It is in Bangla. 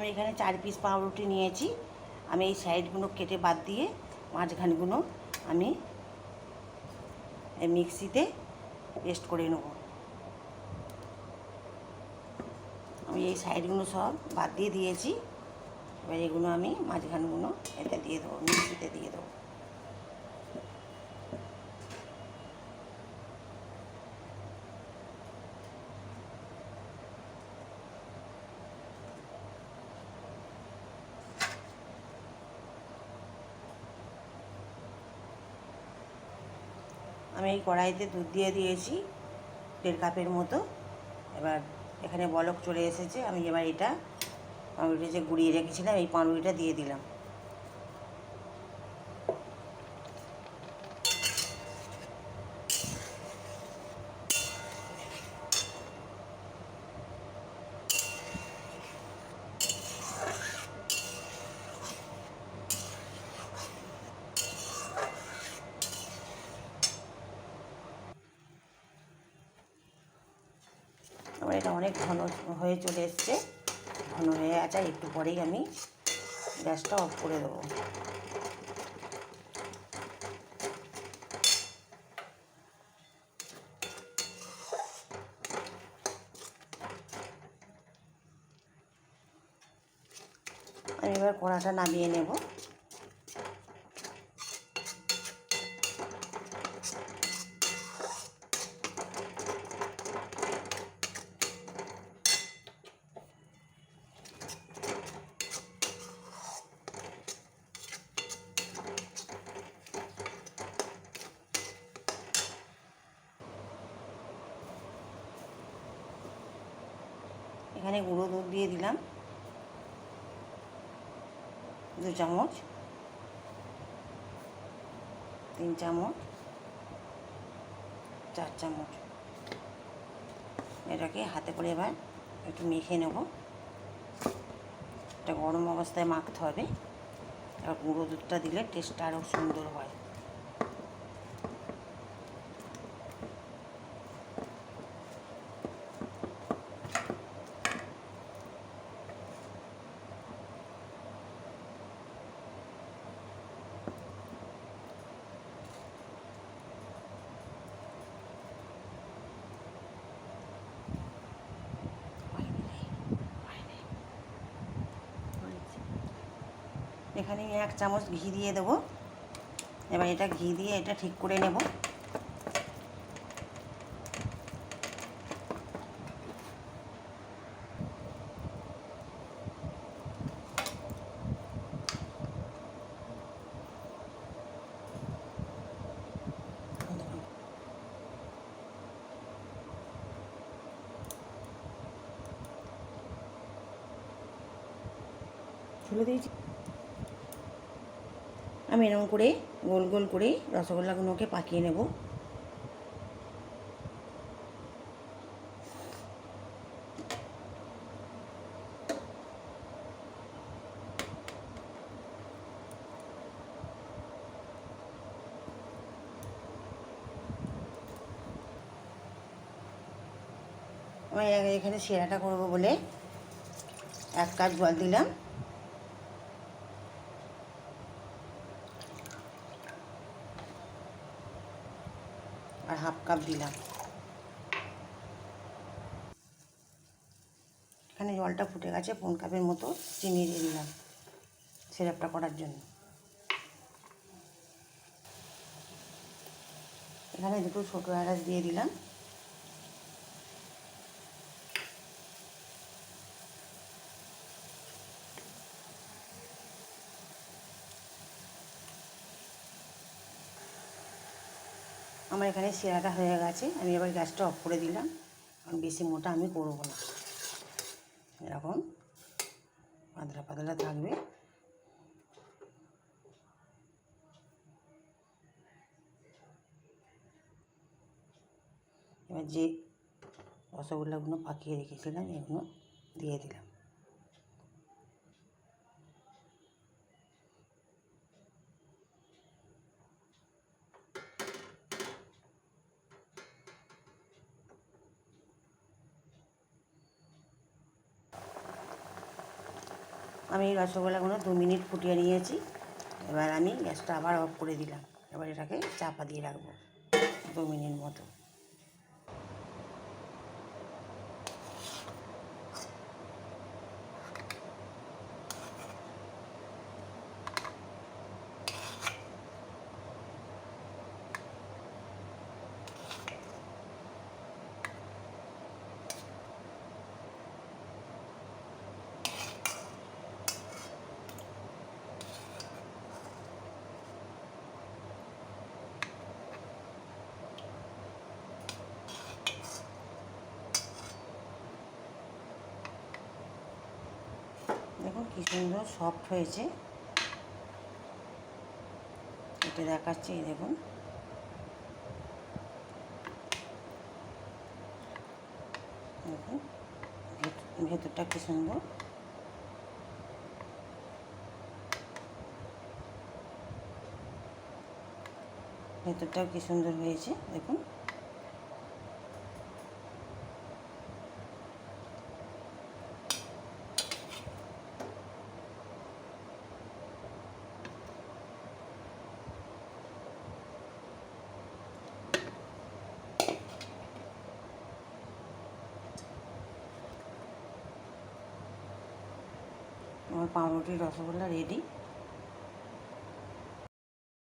আমি এখানে চার পিস পাউরুটি নিয়েছি। আমি এই সাইডগুলো কেটে বাদ দিয়ে মাঝখানগুলো আমি মিক্সিতে পেস্ট করে নেব। আমি এই সাইডগুলো সব বাদ দিয়ে দিয়েছি। এবার এগুলো আমি মাঝখানগুলো এটা দিয়ে দেবো, মিক্সিতে দিয়ে দেবো। আমি এই কড়াইতে দুধ দিয়ে দিয়েছি, দেড় কাপের মতো। এবার এখানে বলক চলে এসেছে, আমি এবার এটা পাউরুটি যে গুঁড়িয়ে রেখেছিলাম, এই পাউরুটিটা দিয়ে দিলাম। এটা অনেক ঘন হয়ে চলে এসছে। ঘন হয়ে আছে, একটু পরেই আমি গ্যাসটা অফ করে দেবো। আমি এবার কড়াটা নামিয়ে নেব। এখানে গুঁড়ো দুধ দিয়ে দিলাম। দু চামচ। তিন চামচ। চার চামচ। এটাকে হাতে করে এবার একটু মেখে নেব। এটা গরম অবস্থায় মাখতে হবে। আর গুঁড়ো দুধটা দিলে টেস্টটা আরও সুন্দর হয়। এখানে এক চামচ ঘি দিয়ে দেবো। এবার এটা ঘি দিয়ে এটা ঠিক করে নেব। খুলে দিয়েছি। আমি এরকম করে গোল গোল করে রসগোল্লাগুলোকে পাকিয়ে নেব। আমি এখানে সেরাটা করব বলে এক কাপ জল দিলাম। আর হাফ কাপ দিলাম। এখানে জলটা ফুটে গেছে পোন কাপের মতো চিনি দিয়ে দিলাম সিরাপটা করার জন্য। এখানে দুটো ছোটো এলাচ দিয়ে দিলাম। আমার এখানে শিরাটা হয়ে গেছে, আমি এবার গ্যাসটা অফ করে দিলাম। কারণ বেশি মোটা আমি করব না। এরকম পাতলা পাতলা থাকবে। এবার যে রসগোল্লাগুলো পাকিয়ে রেখেছিলাম, এগুলো দিয়ে দিলাম। আমি রসগোল্লাগুলো দু মিনিট ফুটিয়ে নিয়েছি। এবার আমি গ্যাসটা আবার অফ করে দিলাম। এবার এটাকে চাপা দিয়ে রাখব দু মিনিট মতো দেখুন কি সুন্দর সফট হয়েছে। এটা দেখাচ্ছি, এই দেখুন। দেখুন, ভেত- ভেতরটা কি সুন্দর। ভেতরটাও কি সুন্দর হয়েছে, দেখুন। আমার পাউরুটির রসগোল্লা রেডি